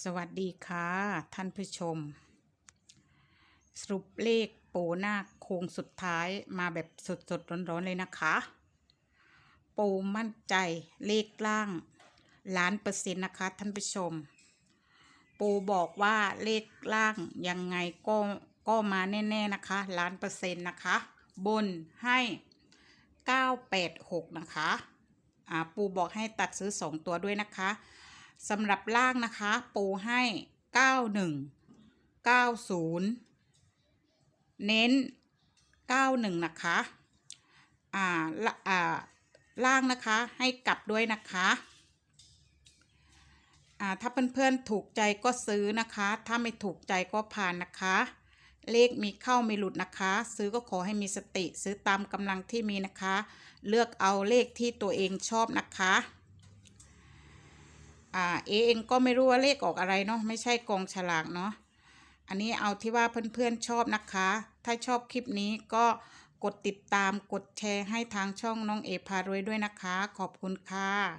สวัสดีค่ะท่านผู้ชม สรุปเลขโปหน้าโค้งสุดท้ายมาแบบสดๆร้อนๆเลยนะคะ โปมั่นใจเลขล่างล้านเปอร์เซ็นต์นะคะ ท่านผู้ชมปูบอกว่าเลขล่างยังไงก็ก็มาแน่ๆนะคะล้านเปอร์เซ็นต์นะคะ บนให้ 986 นะคะ อ่าปูบอกให้ตัดซื้อ 2 ตัวด้วยนะคะ สำหรับล่างนะคะ ปูให้ 91 90 เน้น 91 นะคะ อ่าละอ่าล่างนะคะให้กลับด้วยนะคะอ่าถ้าเพื่อนๆถูกใจก็ซื้อนะคะ ถ้าไม่ถูกใจก็ผ่านนะคะ เลขมีเข้าไม่หลุดนะคะ ซื้อก็ขอให้มีสติซื้อตามกำลังที่มีนะคะ เลือกเอาเลขที่ตัวเองชอบนะคะ อ่าเอเองก็ไม่รู้ว่าเลขออกอะไรเนาะไม่ใช่กองฉลากเนาะอันนี้เอาที่ว่าเพื่อนๆชอบนะคะ ถ้าชอบคลิปนี้ก็กดติดตามกดแชร์ให้ทางช่องน้องเอพารวยด้วยนะคะ ขอบคุณค่ะ